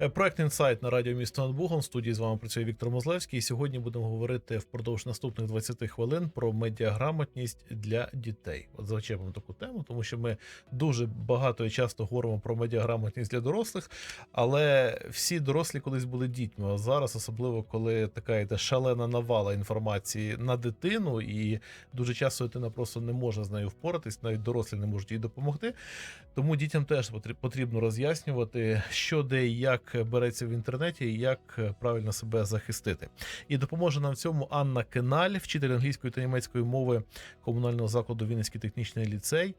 Е, Проект інсайт на радіо місто над Богом. В студії з вами працює Віктор Мозлевський. І сьогодні будемо говорити впродовж наступних 20 хвилин про медіаграмотність для дітей. От зачепимо таку тему, тому що ми дуже багато і часто говоримо про медіаграмотність для дорослих, але всі дорослі колись були дітьми. А зараз, особливо коли така йде шалена навала інформації на дитину, і дуже часто дитина просто не може з нею впоратись, навіть дорослі не можуть їй допомогти. Тому дітям теж потрі- потрібно роз'яснювати, що де і як береться в інтернеті, і як правильно себе захистити. І допоможе нам в цьому Анна Кеналь, вчитель англійської та німецької мови комунального закладу Вінницький технічний ліцей.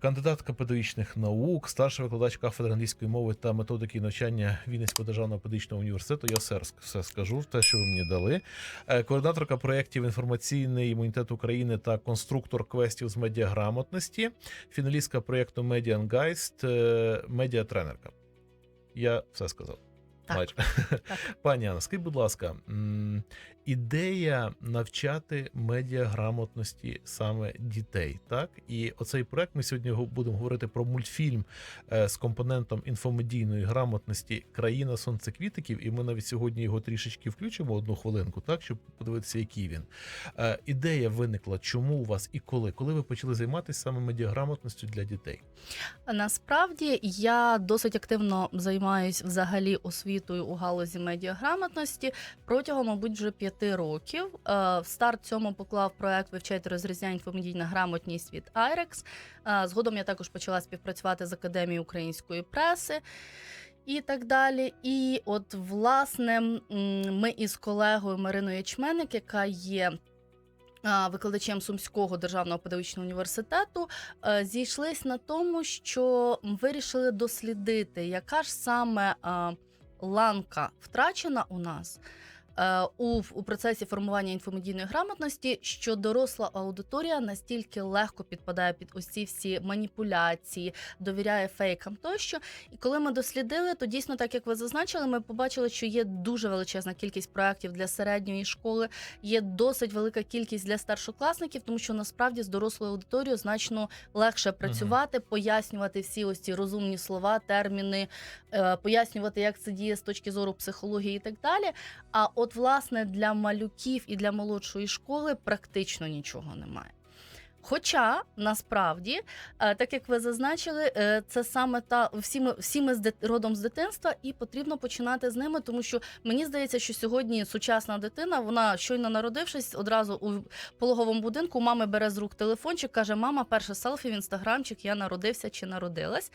Кандидатка педагогічних наук, старша викладач кафедри англійської мови та методики навчання Вінницького державного педагогічного університету. Я все, все скажу, те, що ви мені дали. Е, Координаторка проєктів інформаційний імунітет України та конструктор квестів з медіаграмотності, фіналістка проєкту Медіангайст, медіатренерка. Я все сказав. Так. Майже. Пані Анна, скажіть, будь ласка, ідея навчати медіаграмотності саме дітей, так? І оцей проект ми сьогодні будемо говорити про мультфільм е, з компонентом інфомедійної грамотності Країна сонцеквітиків. І ми навіть сьогодні його трішечки включимо одну хвилинку, так, щоб подивитися, який він. Е, Ідея виникла, чому у вас і коли? Коли ви почали займатися саме медіаграмотністю для дітей? Насправді я досить активно займаюся взагалі освітою у галузі медіаграмотності протягом, мабуть, вже п'яти років. Е, В старт цьому поклав проект «Вивчайте розрізняє інфомедійна грамотність від IREX. Е, Згодом я також почала співпрацювати з Академією української преси. І так далі. І от, власне, ми із колегою Мариною Ячменник, яка є викладачем Сумського державного педагогічного університету, е, зійшлись на тому, що вирішили дослідити, яка ж саме е, ланка втрачена у нас. Е, У, у процесі формування інфомедійної грамотності, що доросла аудиторія настільки легко підпадає під ці всі маніпуляції, довіряє фейкам тощо. І коли ми дослідили, то дійсно, так як ви зазначили, ми побачили, що є дуже величезна кількість проєктів для середньої школи, є досить велика кількість для старшокласників, тому що насправді з дорослою аудиторією значно легше працювати, пояснювати всі ось ці розумні слова, терміни, е, пояснювати, як це діє з точки зору психології і так далі. А от власне для малюків і для молодшої школи практично нічого немає. Хоча насправді, е, так як ви зазначили, е, це саме та всі ми всі ми з родом з дитинства, і потрібно починати з ними, тому що мені здається, що сьогодні сучасна дитина, вона щойно народившись, одразу у пологовому будинку мами бере з рук телефончик, каже: Мама, перше селфі в інстаграмчик, я народився чи народилась.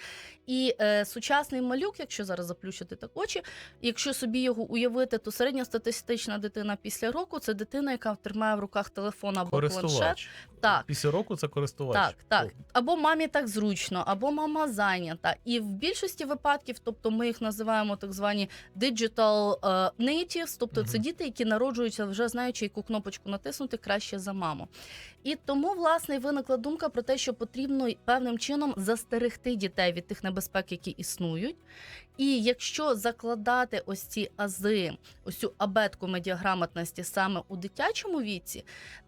І е, сучасний малюк, якщо зараз заплющити так очі, якщо собі його уявити, то середньостатистична дитина після року це дитина, яка тримає в руках телефон або планшет. Так. Після року це користувач. Так, так. О, Або мамі так зручно, або мама зайнята. І в більшості випадків, тобто ми їх називаємо так звані digital е, natives, тобто це діти, які народжуються вже знаючи, яку кнопочку натиснути краще за маму. І тому, власне, виникла думка про те, що потрібно певним чином застерегти дітей від тих небезпек, які існують. І якщо закладати ось ці ази, ось цю абетку медіаграмотності саме у дитячому віці,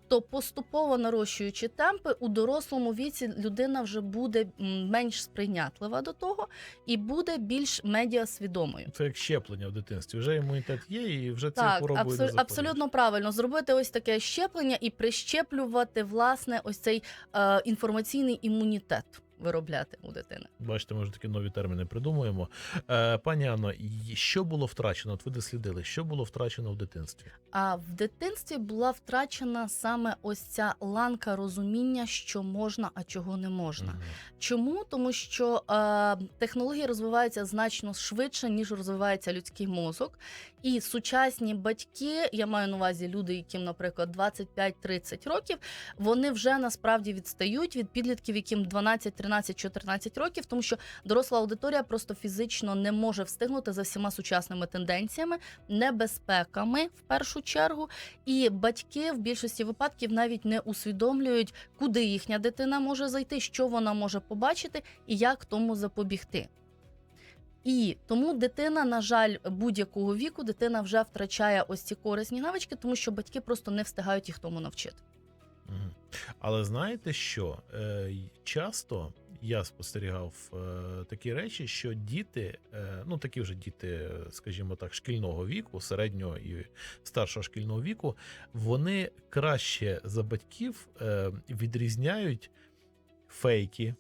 то поступово нарощуючи темпи, у дорослому віці людина вже буде менш сприйнятлива до того і буде більш медіасвідомою. Це як щеплення в дитинстві. Вже імунітет є, і вже це Так, хвороби абсо- абсолютно правильно зробити ось таке щеплення і прищеплювати власне ось цей е, інформаційний імунітет виробляти у дитини. Бачите, ми вже такі нові терміни придумуємо. Е, пані Анно, що було втрачено? От ви дослідили, що було втрачено в дитинстві? А в дитинстві була втрачена саме ось ця ланка розуміння, що можна, а чого не можна. Мгм. Чому? Тому що е, технології розвиваються значно швидше, ніж розвивається людський мозок. І сучасні батьки, я маю на увазі люди, яким, наприклад, 25-30 років, вони вже насправді відстають від підлітків, яким 12, 13, 14 років, тому що доросла аудиторія просто фізично не може встигнути за всіма сучасними тенденціями, небезпеками в першу чергу. І батьки в більшості випадків навіть не усвідомлюють, куди їхня дитина може зайти, що вона може побачити і як тому запобігти. І тому дитина, на жаль, будь-якого віку дитина вже втрачає ось ці корисні навички, тому що батьки просто не встигають їх тому навчити. Але знаєте що? Е, часто я спостерігав е, такі речі, що діти, е, ну такі вже діти, скажімо так, шкільного віку, середнього і старшого шкільного віку, вони краще за батьків відрізняють фейки.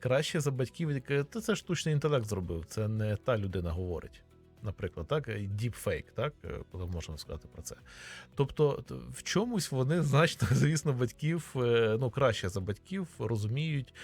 Краще за батьків «Та це штучний інтелект зробив, це не та людина говорить. Наприклад, так, діпфейк, так, е, коли можна сказати про це. Тобто, в чомусь вони значно, звісно, батьків, е, ну краще за батьків розуміють,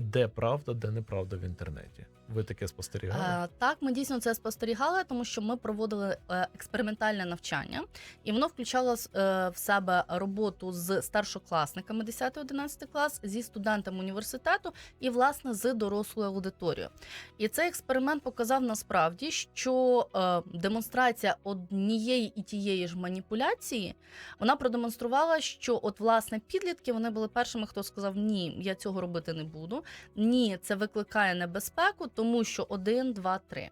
де правда, де неправда в інтернеті. Ви таке спостерігали? Е, Так, ми дійсно це спостерігали, тому що ми проводили е, експериментальне навчання, і воно включало е, в себе роботу з старшокласниками 10-11 клас, зі студентами університету і власне з дорослою аудиторією. І цей експеримент показав насправді, що демонстрація однієї і тієї ж маніпуляції вона продемонструвала, що от власне підлітки вони були першими, хто сказав: Ні, я цього робити не буду. Ні, це викликає небезпеку, тому що один, два, три.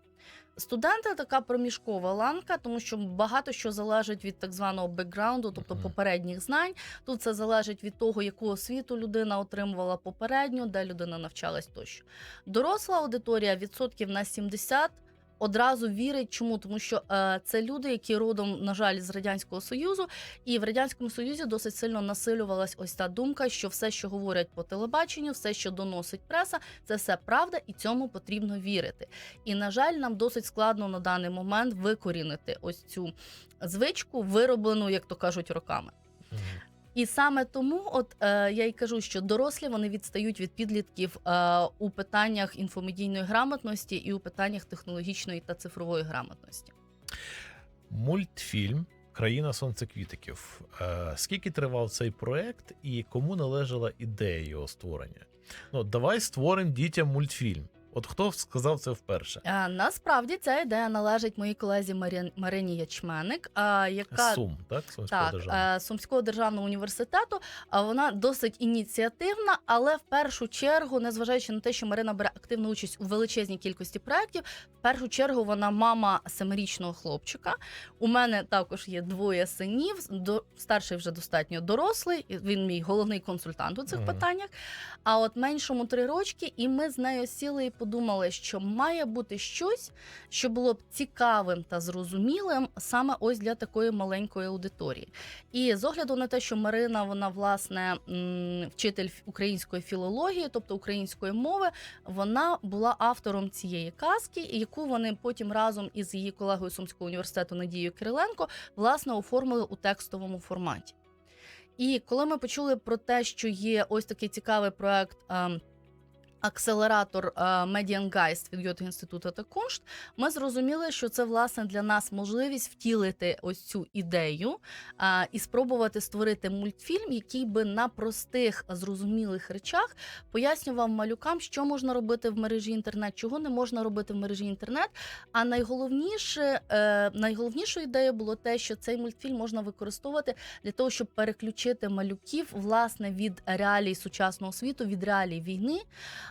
Студенти така проміжкова ланка, тому що багато що залежить від так званого бекграунду, тобто попередніх знань. Тут це залежить від того, яку освіту людина отримувала попередньо, де людина навчалась тощо. Доросла аудиторія відсотків на 70 одразу вірить. Чому? Тому що е, це люди, які родом, на жаль, з радянського союзу, і в радянському союзі досить сильно насилювалась ось та думка, що все, що говорять по телебаченню, все, що доносить преса, це все правда, і цьому потрібно вірити. І на жаль, нам досить складно на даний момент викорінити ось цю звичку, вироблену, як то кажуть, роками. І саме тому, от е, я й кажу, що дорослі вони відстають від підлітків е, у питаннях інфомедійної грамотності і у питаннях технологічної та цифрової грамотності. Мультфільм Країна сонцеквітиків. Е, Скільки тривав цей проект і кому належала ідея його створення? Ну, давай створимо дітям мультфільм. От хто сказав це вперше? Е, насправді ця ідея належить моїй колезі Марі... Марині Ячменник, а, яка Сум, так? Сумського Так, державного. е, Сумського державного університету. А вона досить ініціативна, але в першу чергу, незважаючи на те, що Марина бере активну участь у величезній кількості проєктів, в першу чергу вона мама семирічного хлопчика. У мене також є двоє синів. До старший вже достатньо дорослий. Він мій головний консультант у цих Мгм. питаннях. А от меншому три рочки, і ми з нею сіли і подумали, що має бути щось, що було б цікавим та зрозумілим саме ось для такої маленької аудиторії. І з огляду на те, що Марина, вона власне вчитель української філології, тобто української мови, вона була автором цієї казки, яку вони потім разом із її колегою Сумського університету Надією Кириленко власне оформили у текстовому форматі. І коли ми почули про те, що є ось такий цікавий проект. Акселератор Медіангайст від Гьоте інституту та Куншт, ми зрозуміли, що це власне для нас можливість втілити ось цю ідею а, і спробувати створити мультфільм, який би на простих зрозумілих речах пояснював малюкам, що можна робити в мережі інтернет, чого не можна робити в мережі інтернет. А найголовніше, е, найголовнішою ідеєю було те, що цей мультфільм можна використовувати для того, щоб переключити малюків власне від реалій сучасного світу, від реалій війни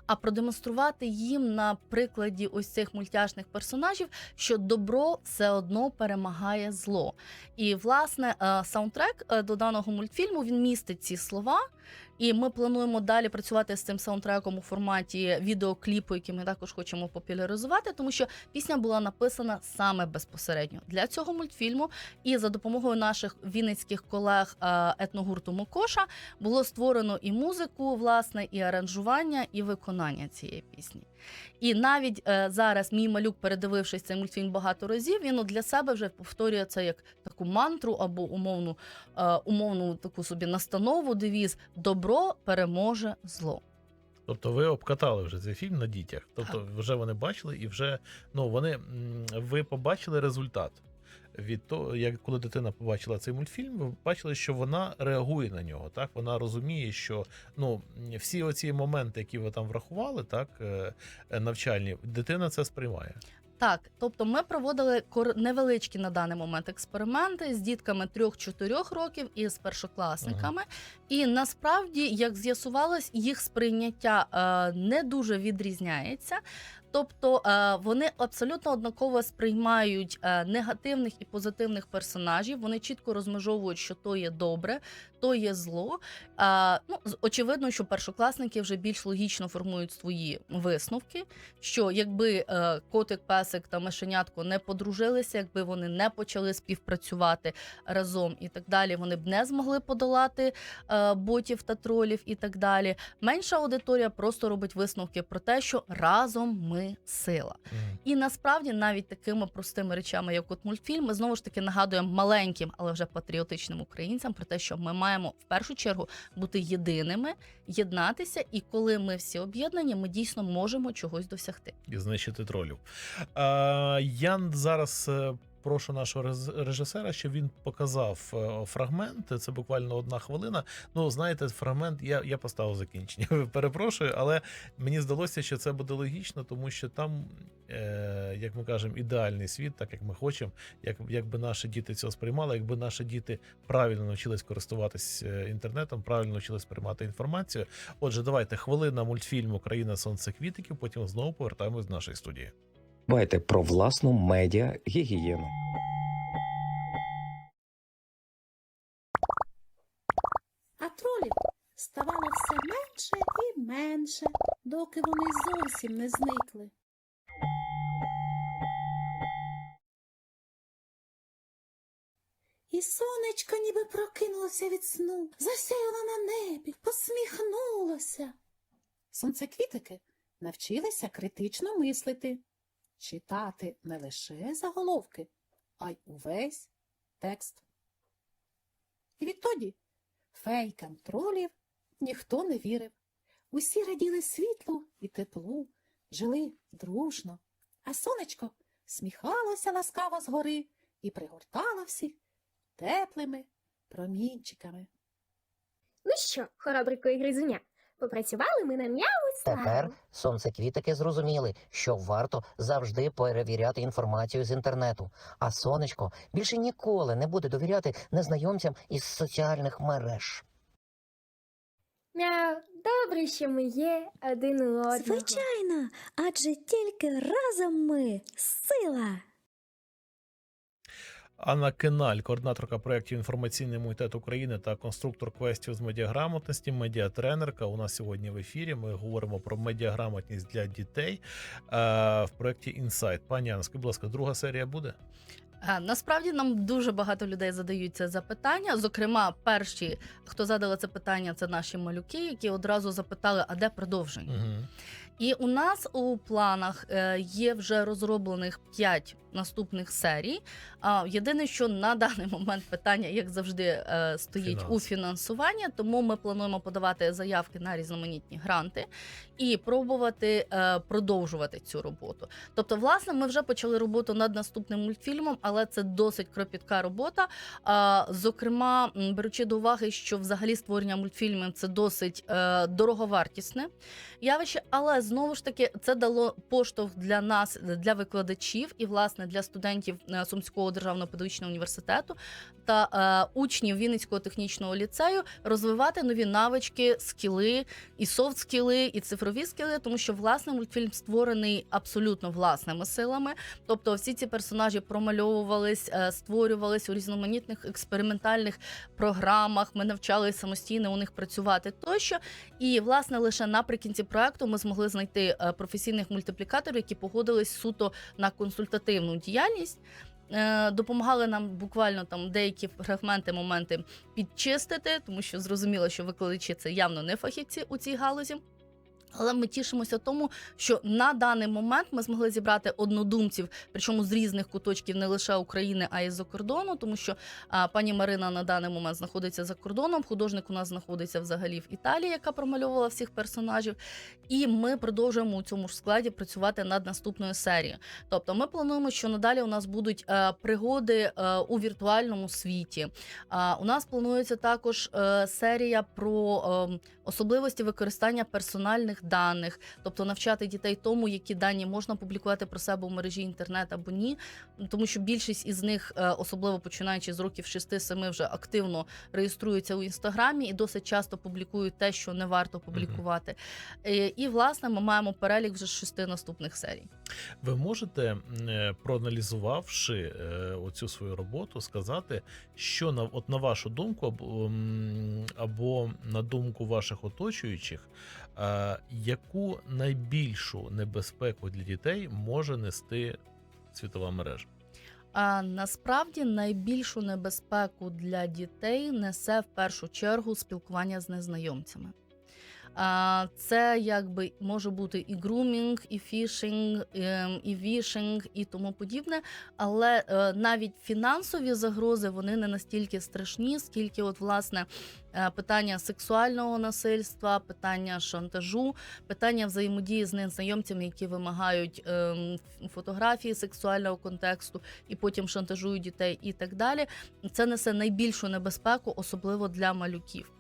а продемонструвати їм на прикладі ось цих мультяшних персонажів, що добро все одно перемагає зло. І власне е, саундтрек е, до даного мультфільму він містить ці слова. І ми плануємо далі працювати з цим саундтреком у форматі відеокліпу, який ми також хочемо популяризувати, тому що пісня була написана саме безпосередньо для цього мультфільму. І за допомогою наших вінницьких колег е, етногурту Мокоша було створено і музику, власне, і аранжування, і виконання цієї пісні. І навіть е, зараз мій малюк, передивившись цей мультфільм багато разів, він для себе вже повторює це як таку мантру або умовну, е, умовну таку собі настанову, девіз добро переможе зло. Тобто ви обкатали вже цей фільм на дітях. Тобто вже вони бачили і вже ну вони ви побачили результат. Від того, як коли дитина побачила цей мультфільм, ви бачили, що вона реагує на нього. Так вона розуміє, що ну всі оці моменти, які ви там врахували, так е, е, навчальні, дитина це сприймає. Так, тобто ми проводили невеличкі на даний момент експерименти з дітками 3-4 років і з першокласниками. І насправді, як з'ясувалось, їх сприйняття е, не дуже відрізняється. Тобто е, вони абсолютно однаково сприймають е, негативних і позитивних персонажів. Вони чітко розмежовують, що то є добре, то є зло. Е, ну, очевидно, що першокласники вже більш логічно формують свої висновки. Що якби котик, песик та мишенятко не подружилися, якби вони не почали співпрацювати разом і так далі, вони б не змогли подолати ботів та тролів і так далі. Менша аудиторія просто робить висновки про те, що разом ми сила. Mm. І насправді навіть такими простими речами, як от мультфільм, ми знову ж таки нагадуємо маленьким, але вже патріотичним українцям про те, що ми маємо в першу чергу бути єдиними, єднатися, і коли ми всі об'єднані, ми дійсно можемо чогось досягти. і знищити тролів. Е, я зараз е, прошу нашого режисера, щоб він показав е, фрагмент. Це буквально одна хвилина. Ну, знаєте, фрагмент я, я поставив закінчення. Перепрошую, але мені здалося, що це буде логічно, тому що там, е, як ми кажемо, ідеальний світ, так як ми хочемо, як, якби наші діти цього сприймали, якби наші діти правильно навчились користуватись е, інтернетом, правильно навчились сприймати інформацію. Отже, давайте хвилина мультфільму Країна сонце квітиків. Потім знову повертаємось до нашої студії. Дбайте про власну медіа гігієну. А тролів ставало все менше і менше, доки вони зовсім не зникли. І сонечко ніби прокинулося від сну, засяяло на небі, посміхнулося. Сонцеквітики навчилися критично мислити, читати не лише заголовки, а й увесь текст. І відтоді Фейкам тролів ніхто не вірив. Усі раділи світлу і теплу, жили дружно, а сонечко сміхалося ласкаво згори і пригортало всіх теплими промінчиками. Ну що, хоробрико і гризуня, попрацювали ми на славу. Тепер сонцеквітики зрозуміли, що варто завжди перевіряти інформацію з інтернету, а сонечко більше ніколи не буде довіряти незнайомцям із соціальних мереж. Мяу, добре, що ми є один у одного. Звичайно, адже тільки разом ми сила. Анна Кеналь, координаторка проєктів інформаційний імунітет України та конструктор квестів з медіаграмотності, медіатренерка. У нас сьогодні в ефірі. Ми говоримо про медіаграмотність для дітей е, в проєкті Інсайт. Пані Анна, скажіть, будь ласка, друга серія буде? Е, Насправді нам дуже багато людей задають це запитання. Зокрема, перші, хто задали це питання, це наші малюки, які одразу запитали, а де продовження? Угу. І у нас у планах е, є вже розроблених 5 наступних серій. Єдине, що на даний момент питання, як завжди, е, стоїть у фінансуванні, тому ми плануємо подавати заявки на різноманітні гранти і пробувати е, продовжувати цю роботу. Тобто, власне, ми вже почали роботу над наступним мультфільмом, але це досить кропітка робота. Зокрема, беручи до уваги, що взагалі створення мультфільмів це досить дороговартісне явище, але знову ж таки це дало поштовх для нас, для викладачів і власне для студентів е, Сумського державного педагогічного університету та е, учнів Вінницького технічного ліцею розвивати нові навички, скіли, і софт-скіли, і цифрові скіли, тому що власне мультфільм створений абсолютно власними силами. Тобто, всі ці персонажі промальовувались, е, створювались у різноманітних експериментальних програмах. Ми навчалися самостійно у них працювати тощо. І власне лише наприкінці проекту ми змогли знайти е, професійних мультиплікаторів, які погодились суто на консультативну діяльність. Е, Допомагали нам буквально там деякі фрагменти, моменти підчистити, тому що зрозуміло, що викладачі це явно не фахівці у цій галузі. Але ми тішимося тому, що на даний момент ми змогли зібрати однодумців, причому з різних куточків не лише України, а й з-за кордону, тому що а, пані Марина на даний момент знаходиться за кордоном. Художник у нас знаходиться взагалі в Італії, яка промальовувала всіх персонажів. І ми продовжуємо у цьому ж складі працювати над наступною серією. Тобто, ми плануємо, що надалі у нас будуть е, пригоди е, у віртуальному світі. А у нас планується також е, серія про е, особливості використання персональних персональних даних, тобто навчати дітей тому, які дані можна публікувати про себе у мережі інтернет або ні, тому що більшість із них, е, особливо починаючи з років 6-7, вже активно реєструються у інстаграмі і досить часто публікують те, що не варто публікувати. Е, І власне ми маємо перелік вже з шести наступних серій. Ви можете, е, проаналізувавши оцю свою роботу, сказати, що на от на вашу думку, або, або на думку ваших оточуючих, яку найбільшу небезпеку для дітей може нести світова мережа? А насправді найбільшу небезпеку для дітей несе в першу чергу спілкування з незнайомцями. Це якби може бути і грумінг, і фішинг, ем, і вішинг, і тому подібне. Але е, навіть фінансові загрози вони не настільки страшні, скільки, от власне, е, питання сексуального насильства, питання шантажу, питання взаємодії з незнайомцями, які вимагають ем, фотографії сексуального контексту і потім шантажують дітей, і так далі. Це несе найбільшу небезпеку, особливо для малюків.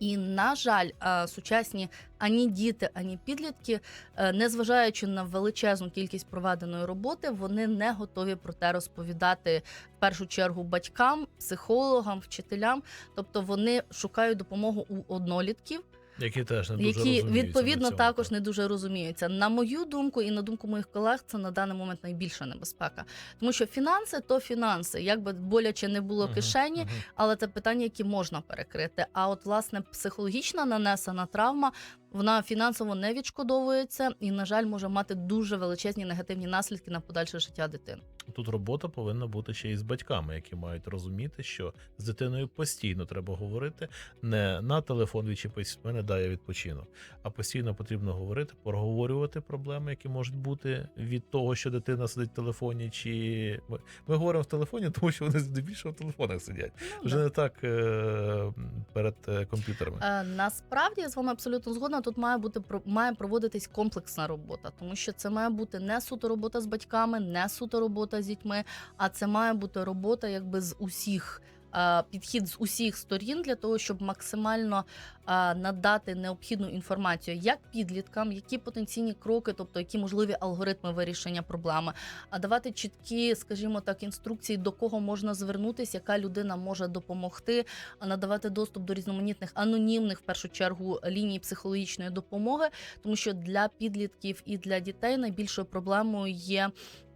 І на жаль, е, сучасні ані діти, ані підлітки, е, незважаючи на величезну кількість проведеної роботи, вони не готові про те розповідати в першу чергу батькам, психологам, вчителям. Тобто вони шукають допомогу у однолітків, Які теж не дуже які відповідно також не дуже розуміються. На мою думку і на думку моїх колег, це на даний момент найбільша небезпека, тому що фінанси то фінанси, як би боляче не було Мгм, кишені, мгм. але це питання, які можна перекрити. А от власне психологічна нанесена травма. Вона фінансово не відшкодовується і, на жаль, може мати дуже величезні негативні наслідки на подальше життя дитини. Тут робота повинна бути ще й з батьками, які мають розуміти, що з дитиною постійно треба говорити. Не на телефон відчепись, мене дай я відпочину. А постійно потрібно говорити, проговорювати проблеми, які можуть бути від того, що дитина сидить в телефоні. Чи ми, ми говоримо в телефоні, тому що вони здебільшого в телефонах сидять. Вже не так е, перед е, комп'ютерами. Е, Насправді я з вами абсолютно згодна. Тут має бути має проводитись комплексна робота, тому що це має бути не суто робота з батьками, не суто робота з дітьми, а це має бути робота якби з усіх. Е, Підхід з усіх сторін для того, щоб максимально е, надати необхідну інформацію як підліткам, які потенційні кроки, тобто які можливі алгоритми вирішення проблеми, а давати чіткі, скажімо так, інструкції, до кого можна звернутися, яка людина може допомогти, а надавати доступ до різноманітних анонімних, в першу чергу, ліній психологічної допомоги, тому що для підлітків і для дітей найбільшою проблемою є,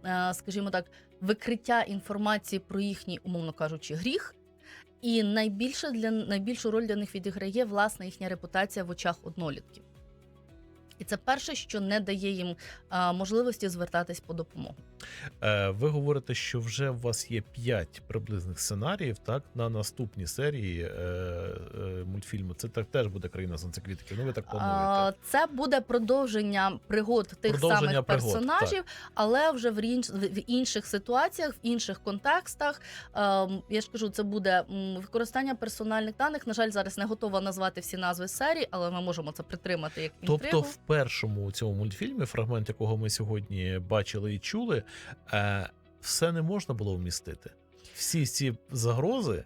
е, скажімо так, викриття інформації про їхній, умовно кажучи, гріх. І найбільше для найбільшу роль для них відіграє власне їхня репутація в очах однолітків. І це перше, що не дає їм а, можливості звертатись по допомогу. Е, Ви говорите, що вже у вас є 5 приблизних сценаріїв, так, на наступні серії е, е, мультфільму. Це так теж буде країна сонцеквітки. Ну, ви так плануєте. А, Це буде продовження пригод тих Продовження самих пригод, персонажів, але вже в рінч- в інших ситуаціях, в інших контекстах. Ем, Я ж кажу, це буде використання персональних даних. На жаль, зараз не готова назвати всі назви серій, але ми можемо це притримати як інтригу. Тобто, першому цьому мультфільмі, фрагмент якого ми сьогодні бачили і чули, е, все не можна було вмістити. Всі ці загрози,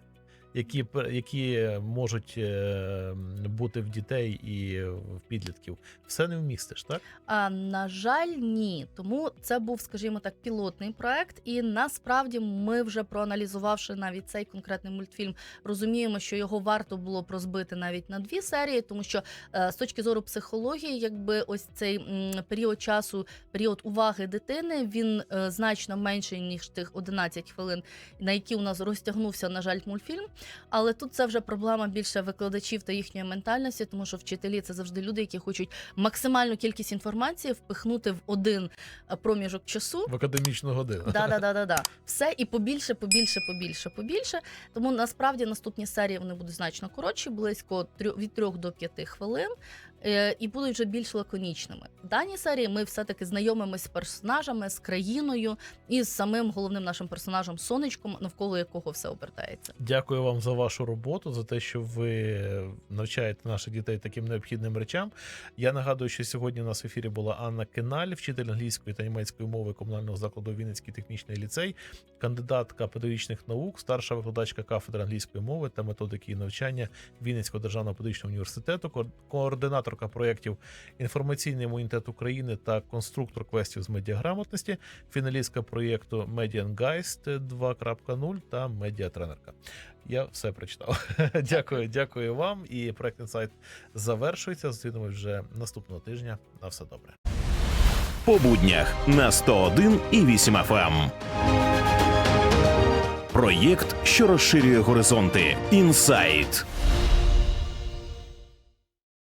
які, які можуть е, бути в дітей і в підлітків, все не вмістиш, так? А на жаль, ні. Тому це був, скажімо так, пілотний проект. І насправді ми вже проаналізувавши навіть цей конкретний мультфільм, розуміємо, що його варто було б розбити навіть на дві серії, тому що е, з точки зору психології, якби ось цей період часу, період уваги дитини, він е, значно менший ніж тих 11 хвилин, на які у нас розтягнувся, на жаль, мультфільм. Але тут це вже проблема більше викладачів та їхньої ментальності, тому що вчителі це завжди люди, які хочуть максимальну кількість інформації впихнути в один е, проміжок часу. В академічну годину. Да, да, да, да, да. Все і побільше, побільше, побільше, побільше. Тому насправді наступні серії вони будуть значно коротші, близько від 3 до 5 хвилин. Е, І будуть вже більш лаконічними. В даній серії ми все-таки знайомимося з персонажами, з країною і з самим головним нашим персонажем сонечком, навколо якого все обертається. Дякую вам за вашу роботу, за те, що ви навчаєте наших дітей таким необхідним речам. Я нагадую, що сьогодні у нас в ефірі була Анна Кеналь, вчитель англійської та німецької мови комунального закладу Вінницький технічний ліцей, кандидатка педагогічних наук, старша викладачка кафедри англійської мови та методики навчання Вінницького державного педагогічного університету, ко- координатор організаторка проєктів Інформаційний імунітет України та конструктор квестів з медіаграмотності, фіналістка проєкту Медіангаїст 2.0 та медіатренерка. Я все прочитав. дякую, дякую вам. І проект інсайт завершується. Зустрінемось вже наступного тижня. На все добре. по буднях на 101 і 8 FM. Проєкт, що розширює горизонти. Інсайт.